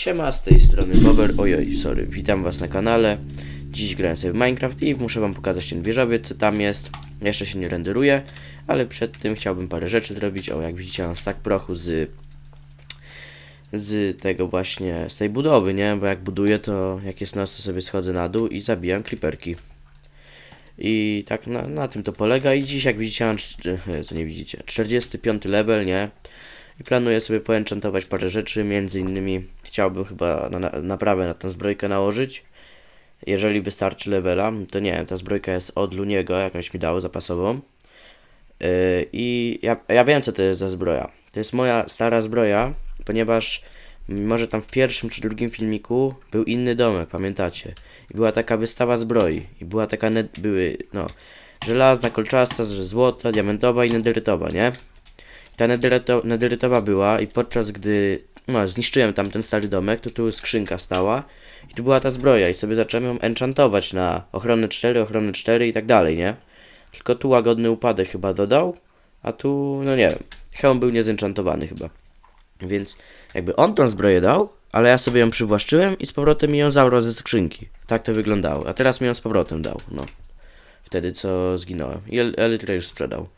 Siema, z tej strony Bober, ojoj, sorry, witam was na kanale. Dziś grałem sobie w Minecraft i muszę wam pokazać ten wieżowiec, co tam jest. Jeszcze się nie renderuje, ale przed tym chciałbym parę rzeczy zrobić. O, jak widzicie mam stak prochu z z tego właśnie, z tej budowy, nie? Bo jak buduję, to jak jest noc, to sobie schodzę na dół i zabijam creeperki. I tak na, na tym to polega i dziś jak widzicie mam, co nie widzicie, 45 level, nie? I planuję sobie poenchantować parę rzeczy, między innymi chciałbym chyba na, na, naprawę na tę zbrojkę nałożyć. Jeżeli wystarczy levela, to nie wiem, ta zbrojka jest od Luniego, jakąś mi dało zapasową. Yy, I ja, ja wiem co to jest za zbroja. To jest moja stara zbroja, ponieważ może tam w pierwszym czy drugim filmiku był inny domek, pamiętacie? I była taka wystawa zbroi. I była taka, były, no, żelazna, kolczasta, złota, diamentowa i nederytowa, nie? Ta nederyto, nederytowa była i podczas gdy no, zniszczyłem tam ten stary domek, to tu skrzynka stała i tu była ta zbroja i sobie zacząłem ją enchantować na ochronę 4, ochronę 4 i tak dalej, nie? Tylko tu łagodny upadek chyba dodał, a tu, no nie wiem, hełm był niezenchantowany chyba. Więc jakby on tą zbroję dał, ale ja sobie ją przywłaszczyłem i z powrotem mi ją zabrał ze skrzynki. Tak to wyglądało. A teraz mi ją z powrotem dał, no. Wtedy co zginąłem. I El- Elytra już sprzedał.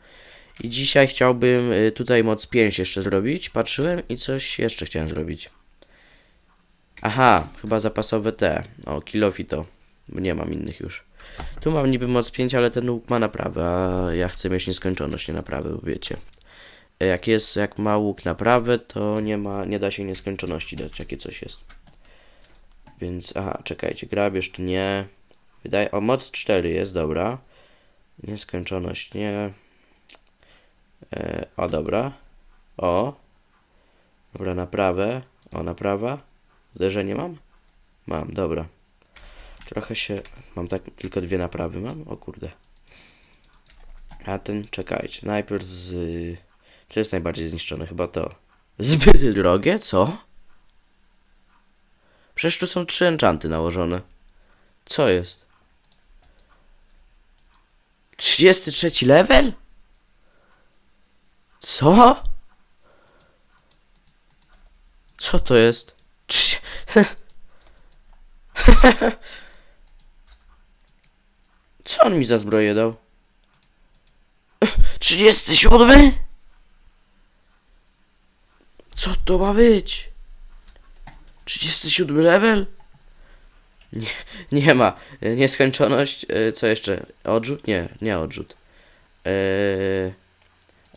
I dzisiaj chciałbym y, tutaj moc 5 jeszcze zrobić. Patrzyłem i coś jeszcze chciałem zrobić. Aha, chyba zapasowe te. O, kilofi to. Bo nie mam innych już. Tu mam niby moc 5, ale ten łuk ma naprawę, a ja chcę mieć nieskończoność, nie naprawę, bo wiecie. Jak jest, jak ma łuk naprawę, to nie ma, nie da się nieskończoności dać, jakie coś jest. Więc, aha, czekajcie, grabież tu nie. Wydaje, o, moc 4 jest, dobra. Nieskończoność nie. E, o, dobra. O. Dobra, naprawę. O, naprawa. Uderzenie mam? Mam, dobra. Trochę się... Mam tak... Tylko dwie naprawy mam? O kurde. A ten... Czekajcie. Najpierw z... Co jest najbardziej zniszczone? Chyba to. Zbyt drogie? Co? Przecież tu są trzy enchanty nałożone. Co jest? 33 level? Co? Co to jest? Co on mi za zbroję dał? 37? Co to ma być? 37 level? Nie, nie ma. E, Nieskończoność. e, Co jeszcze? Odrzut? Nie, nie odrzut. Eee,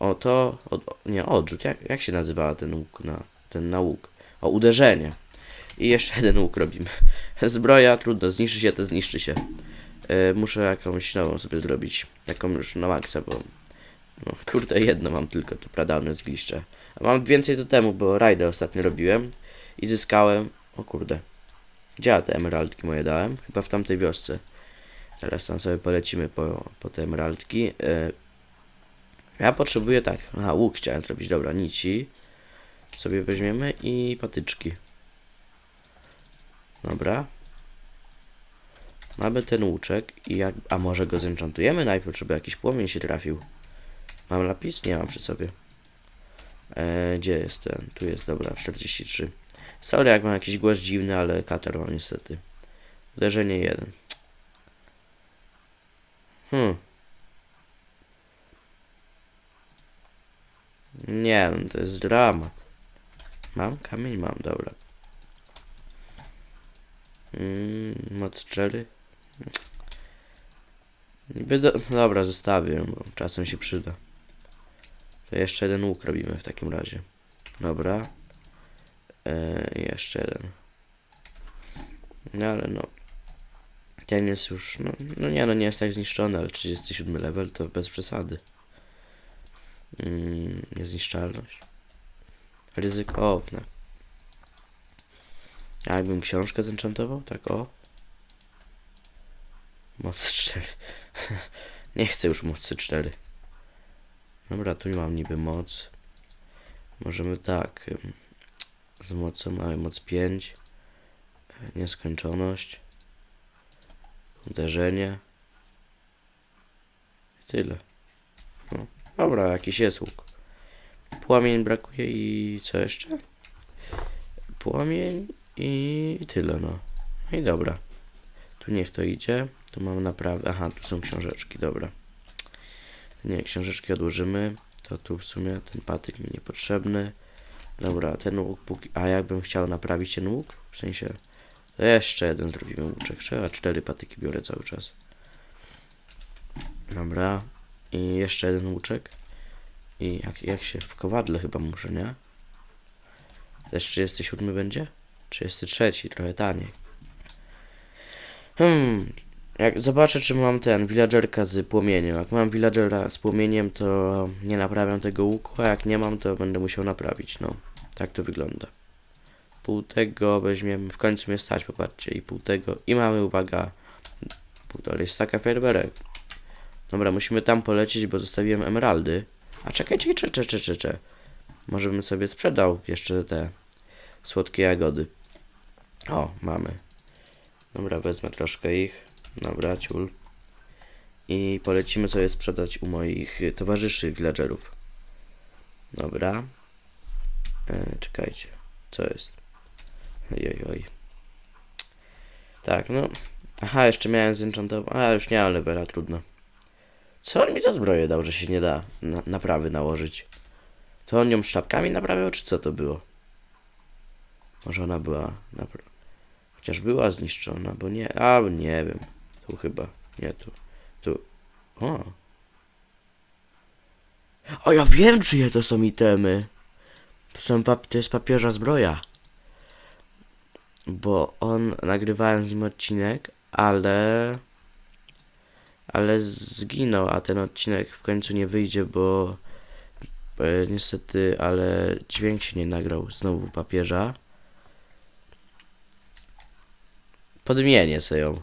o to. Nie, odrzut. Jak, jak się nazywała ten łuk na ten na łuk? O, uderzenie. I jeszcze jeden łuk robimy. Zbroja, trudno, zniszczy się, to zniszczy się. E, muszę jakąś nową sobie zrobić. Taką już na maksa, bo. No, kurde, jedno mam tylko, to pradawne zgliszcze. A mam więcej do temu, bo rajdę ostatnio robiłem i zyskałem. O kurde. Gdzie ja te emeraldki moje dałem? Chyba w tamtej wiosce. Zaraz tam sobie polecimy po, po te emeraldki. E, ja potrzebuję tak. Aha, łuk chciałem zrobić. Dobra, nici. Sobie weźmiemy i patyczki. Dobra. Mamy ten łuczek i jak... A może go zenchantujemy najpierw, żeby jakiś płomień się trafił. Mam lapis? Nie mam przy sobie. E, gdzie jest ten? Tu jest, dobra, 43. Sorry, jak mam jakiś głos dziwny, ale katar mam niestety. Uderzenie 1. Hmm. Nie, no to jest dramat. Mam kamień? Mam, dobra. Mm, moc 4. Niby do... no Dobra, zostawię, bo czasem się przyda. To jeszcze jeden łuk robimy w takim razie. Dobra. Eee, jeszcze jeden. No ale no. Ten jest już, no, no nie, no nie jest tak zniszczony, ale 37 level to bez przesady. Mm, niezniszczalność. Ryzykowne. A jakbym książkę zenchantował? Tak o. Moc 4. nie chcę już mocy 4. Dobra, tu nie mam niby moc. Możemy tak. Z mocą mamy moc 5. e, Nieskończoność. Uderzenie. I tyle. No. Dobra, jakiś jest łuk. Płomień brakuje i co jeszcze? Płomień I tyle, no. No i dobra. Tu niech to idzie. Tu mam naprawdę. Aha, tu są książeczki, dobra. Nie, książeczki odłożymy. To tu w sumie ten patyk mi niepotrzebny. Dobra, ten łuk, póki... a jakbym chciał naprawić ten łuk? W sensie, jeszcze jeden zrobimy łuczek. Trzeba cztery patyki biorę cały czas. Dobra. I jeszcze jeden łuczek. I jak, jak się w kowadle chyba muszę, nie? Też 37 będzie? 33, trochę taniej. Hmm, jak zobaczę, czy mam ten villagerka z płomieniem. Jak mam villagera z płomieniem, to nie naprawiam tego łuku, a jak nie mam, to będę musiał naprawić. No, tak to wygląda. Pół tego weźmiemy, w końcu mnie stać, popatrzcie, i pół tego. I mamy, uwaga, półtorej staka fajerwerek. Dobra, musimy tam polecieć, bo zostawiłem emeraldy. A czekajcie, czekaj, czekaj, czekaj, czekaj. Może bym sobie sprzedał jeszcze te słodkie jagody. O, mamy. Dobra, wezmę troszkę ich. Dobra, ciul. I polecimy sobie sprzedać u moich towarzyszy villagerów. Dobra. E, czekajcie. Co jest? Oj, oj. Tak, no. Aha, jeszcze miałem zenchantować. A, już nie mam levela, trudno. Co on mi za zbroję dał, że się nie da na naprawy nałożyć? To on ją sztabkami naprawiał, czy co to było? Może ona była Chociaż była zniszczona, bo nie... A, nie wiem. Tu chyba. Nie, tu. Tu. O. O, ja wiem, czyje to są itemy. To są pap... To jest papieża zbroja. Bo on... Nagrywałem z nim odcinek, ale... Ale zginął, a ten odcinek w końcu nie wyjdzie, bo... E, niestety, ale dźwięk się nie nagrał znowu papieża. Podmienię sobie ją.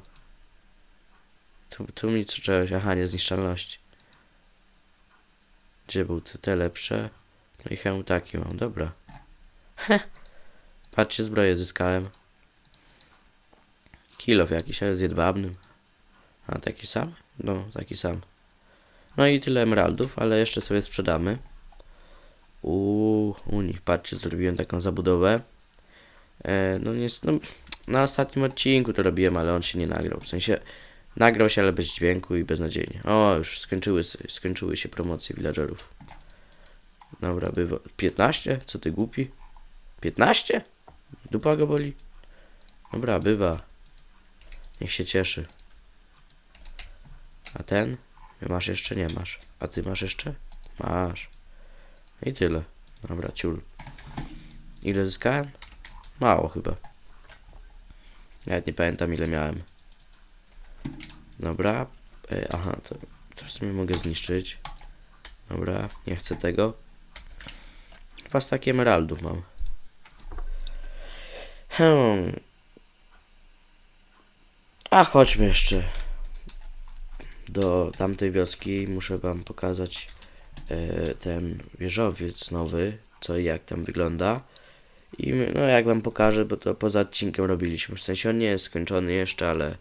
Tu, tu mi co czegoś. Aha, niezniszczalność. Gdzie był te, te lepsze? No i hełm taki mam, dobra. Heh. Patrzcie, zbroję zyskałem. Kilof jakiś, ale z jedwabnym. A taki sam? No, taki sam. No i tyle emeraldów, ale jeszcze sobie sprzedamy. U, u nich, patrzcie, zrobiłem taką zabudowę. E, no jest, no, na ostatnim odcinku to robiłem, ale on się nie nagrał. W sensie nagrał się, ale bez dźwięku i beznadziejnie. O, już skończyły, skończyły się promocje villagerów. Dobra, bywa. 15? Co ty głupi? 15? Dupa go boli? Dobra, bywa. Niech się cieszy. A ten? Masz jeszcze? Nie masz. A ty masz jeszcze? Masz. I tyle. Dobra, ciul. Ile zyskałem? Mało chyba. Nawet nie pamiętam ile miałem. Dobra. E, aha, to, to w sumie mogę zniszczyć. Dobra, nie chcę tego. Dwa staki emeraldów mam. Hmm. A chodźmy jeszcze do tamtej wioski. Muszę wam pokazać e, ten wieżowiec nowy, co i jak tam wygląda. I no jak wam pokażę, bo to poza odcinkiem robiliśmy. W sensie on nie jest skończony jeszcze, ale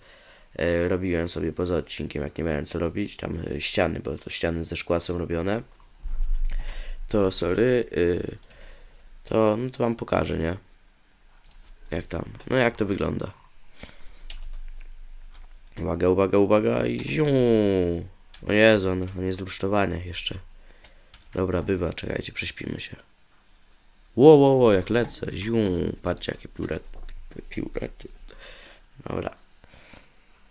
e, robiłem sobie poza odcinkiem, jak nie miałem co robić. Tam e, ściany, bo to ściany ze szkła są robione. To sorry. Y, to, no to wam pokażę, nie? Jak tam, no jak to wygląda. Uwaga, uwaga, uwaga i ziu. O Jezu, on, on jest w jeszcze. Dobra, bywa, czekajcie, prześpimy się. Ło, ło, ło, jak lecę, ziu, patrzcie jakie piórety, piórety. Dobra.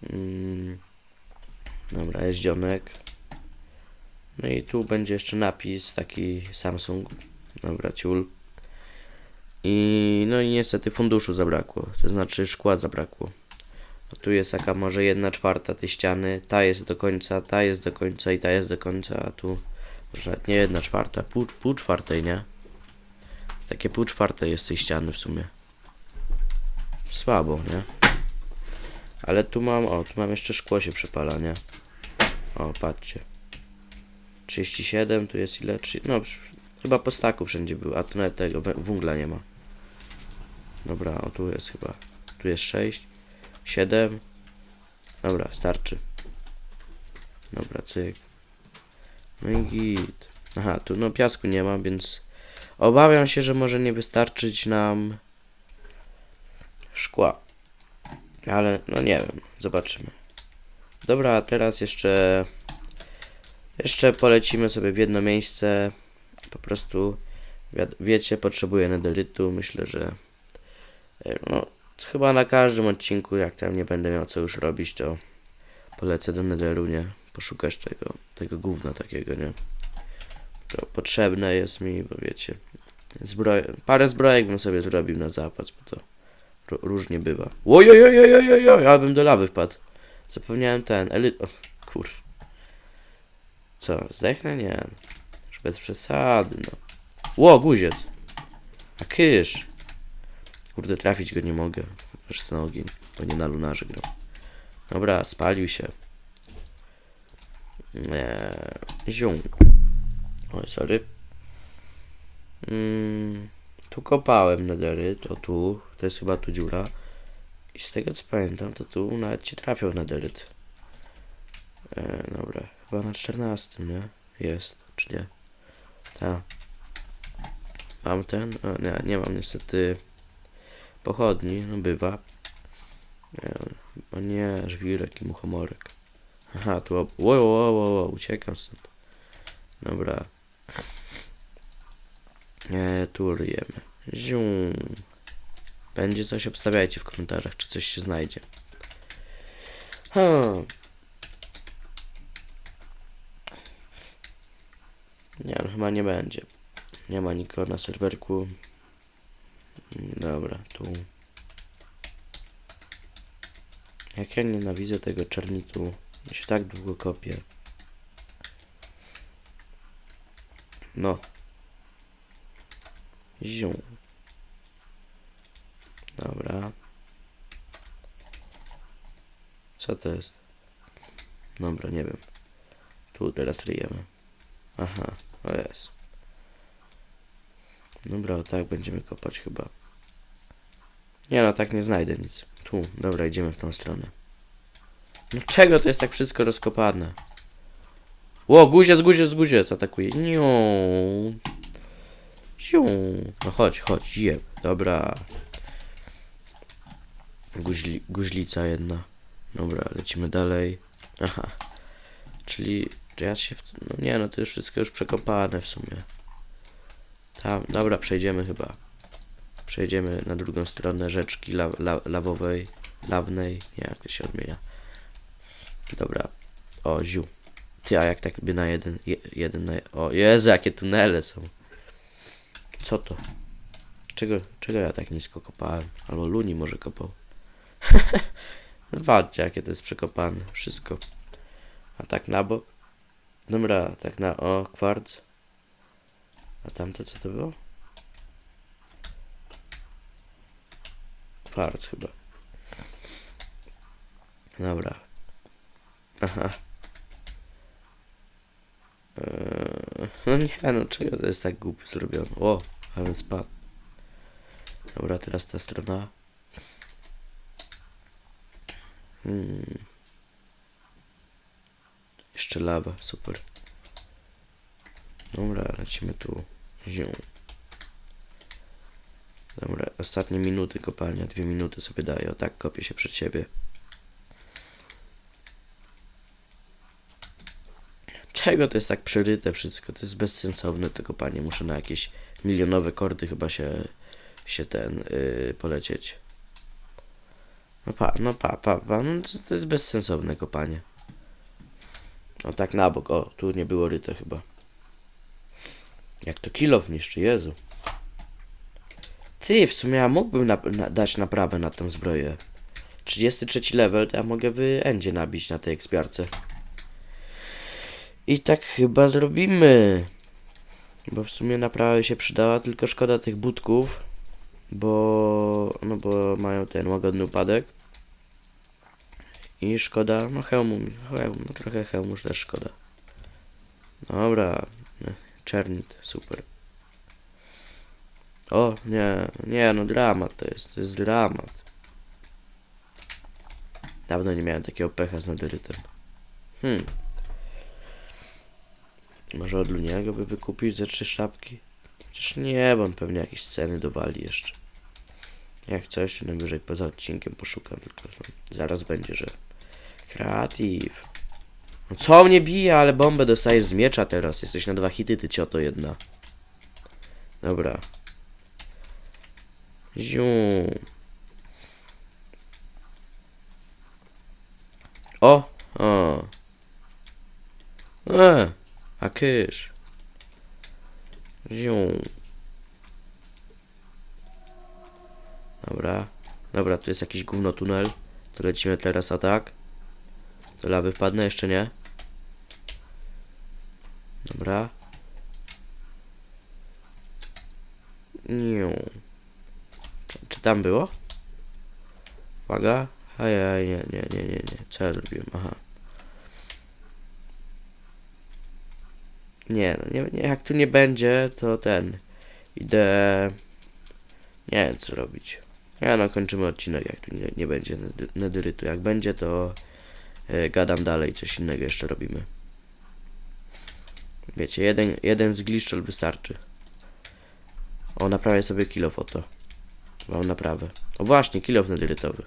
Mm. Dobra, jest dzionek. No i tu będzie jeszcze napis, taki Samsung. Dobra, ciul. I no i niestety funduszu zabrakło, to znaczy szkła zabrakło. Tu jest taka może jedna czwarta tej ściany, ta jest do końca, ta jest do końca i ta jest do końca, a tu może nie jedna czwarta, pół, pół czwartej, nie? Takie pół czwartej jest tej ściany w sumie. Słabo, nie? Ale tu mam, o, tu mam jeszcze szkło się przepala, nie? O, patrzcie. 37, tu jest ile? Trzy, no, chyba po staku wszędzie był, a tu nawet tego wę- węgla nie ma. Dobra, o tu jest chyba. Tu jest 6, 7. Dobra, starczy. Dobra, cyk. No i git. Aha, tu no piasku nie ma, więc obawiam się, że może nie wystarczyć nam szkła. Ale no nie wiem, zobaczymy. Dobra, teraz jeszcze jeszcze polecimy sobie w jedno miejsce. Po prostu wiecie, potrzebuję nederytu. Myślę, że e, no chyba na każdym odcinku, jak tam nie będę miał co już robić, to polecę do nederu, nie? Poszukać tego, tego gówna takiego, nie? To potrzebne jest mi, bo wiecie, zbroj... parę zbrojek bym sobie zrobił na zapas, bo to ró- różnie bywa. Ojojojojojojoj, ja bym do lawy wpadł. Zapomniałem ten, ely... O, kur... Co, zdechnę? Nie. Już bez przesady, no. Ło, guziec. A kysz. Kurde, trafić go nie mogę. Aż na ogień, bo nie na lunarze gram. Dobra, spalił się. Nie. Zium. Oj, sorry. Mm, tu kopałem nedery, to tu, to jest chyba tu dziura. I z tego co pamiętam, to tu nawet cię trafiał nederyt. E, dobra, chyba na 14, nie? Jest, czy nie? Tak. Mam ten? O, nie, nie mam niestety pochodni, no bywa. Nie, o nie, żwirek i muchomorek. Aha, tu, ob- wo, wo, wo, wo, uciekam stąd. Dobra. E, tu ryjemy. Zium. Będzie coś, obstawiajcie w komentarzach, czy coś się znajdzie. Hmm. Nie, no, chyba nie będzie. Nie ma nikogo na serwerku. Dobra, tu. Jak ja nienawidzę tego czernitu. Ja się tak długo kopię. No. Zium. Dobra. Co to jest? Dobra, nie wiem. Tu teraz ryjemy. Aha, o jest. Dobra, tak będziemy kopać chyba. Nie no, tak nie znajdę nic. Tu, dobra, idziemy w tą stronę. No czego to jest tak wszystko rozkopane? Ło, guziec, guziec, guziec atakuje. Nią. No chodź, chodź, jeb. Dobra. Guźli, guźlica jedna. Dobra, lecimy dalej. Aha. Czyli, czy ja się... No nie, no to już wszystko już przekopane w sumie. Tam, dobra, przejdziemy chyba. Przejdziemy na drugą stronę rzeczki la, la, lawowej, lawnej. Nie, jak to się odmienia. Dobra. O, ziu. Ty, a jak tak by na jeden, je, jeden na... O, Jezu, jakie tunele są. Co to? Czego, czego ja tak nisko kopałem? Albo Luni może kopał. Walczcie, jakie to jest przekopane. Wszystko. A tak na bok? Dobra, tak na... O, kwarc. A tamte co to było? Kwarc chyba. Dobra. Aha. Eee, no nie, no czego to jest tak głupio zrobione? O, a bym spadł. Dobra, teraz ta strona. Hmm. Jeszcze lawa, super. Dobra, lecimy tu. Zią. Dobra, ostatnie minuty kopania, dwie minuty sobie daję, o tak kopię się przed siebie. Czego to jest tak przeryte wszystko? To jest bezsensowne to kopanie. Muszę na jakieś milionowe kordy chyba się, się ten yy, polecieć. No pa, no pa, pa, pa. No to, to jest bezsensowne kopanie. No tak na bok, o, tu nie było ryte chyba. Jak to kilo niszczy, Jezu. Ty, w sumie ja mógłbym na, na, dać naprawę na tę zbroję. 33 level, to ja mogę w endzie nabić na tej ekspiarce. I tak chyba zrobimy. Bo w sumie naprawa się przydała, tylko szkoda tych budków. Bo, no bo mają ten łagodny upadek. I szkoda, no hełmu, mi- hełm, no trochę hełmu też szkoda. Dobra, czernit, super. O, nie, nie, no dramat to jest, to jest dramat. Dawno nie miałem takiego pecha z naderytem. Hmm. Może od Luniego by wykupić ze trzy sztabki? Chociaż nie, bo on pewnie jakieś ceny dowali jeszcze. Jak coś, najwyżej poza odcinkiem poszukam, tylko zaraz będzie, że kreatyw. No co mnie bije, ale bombę dostajesz z miecza teraz. Jesteś na dwa hity, ty cioto jedna. Dobra. Ziu. O! O! E! A kysz. Ziu. Dobra. Dobra, tu jest jakiś gówno tunel. To lecimy teraz, a tak? Do lawy wpadnę? Jeszcze nie? Dobra. Niu. Czy, tam było? Uwaga. Ajaj, nie, nie, nie, nie, nie. Co ja zrobiłem? Aha. Nie, no nie, nie, jak tu nie będzie, to ten. Idę. Nie wiem, co robić. Ja no, kończymy odcinek, jak tu nie, nie będzie nedy- nedyrytu. Jak będzie, to e, gadam dalej, coś innego jeszcze robimy. Wiecie, jeden, jeden z glitchel wystarczy. O, naprawię sobie kilo foto. Mam naprawę. O właśnie, kilo nedyrytowy.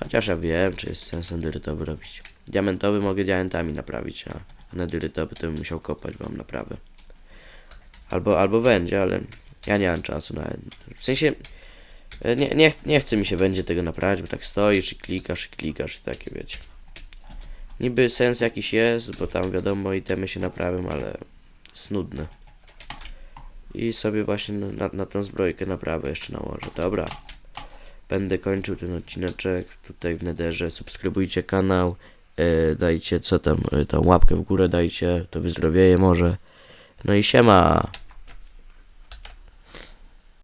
Chociaż ja wiem, czy jest sens nedyrytowy robić. Diamentowy mogę diamentami naprawić, a nedyrytowy to bym musiał kopać, mam naprawę. Albo, albo będzie, ale ja nie mam czasu na... W sensie... e, Nie, nie, nie chce mi się będzie tego naprawiać, bo tak stoisz i klikasz i klikasz i takie wiecie. Niby sens jakiś jest, bo tam wiadomo itemy się naprawią, ale jest nudne. I sobie właśnie na, na, tę zbrojkę naprawę jeszcze nałożę. Dobra. Będę kończył ten odcineczek tutaj w Nederze. Subskrybujcie kanał. e, dajcie co tam, e, tą łapkę w górę dajcie. To wyzdrowieje może. No i siema.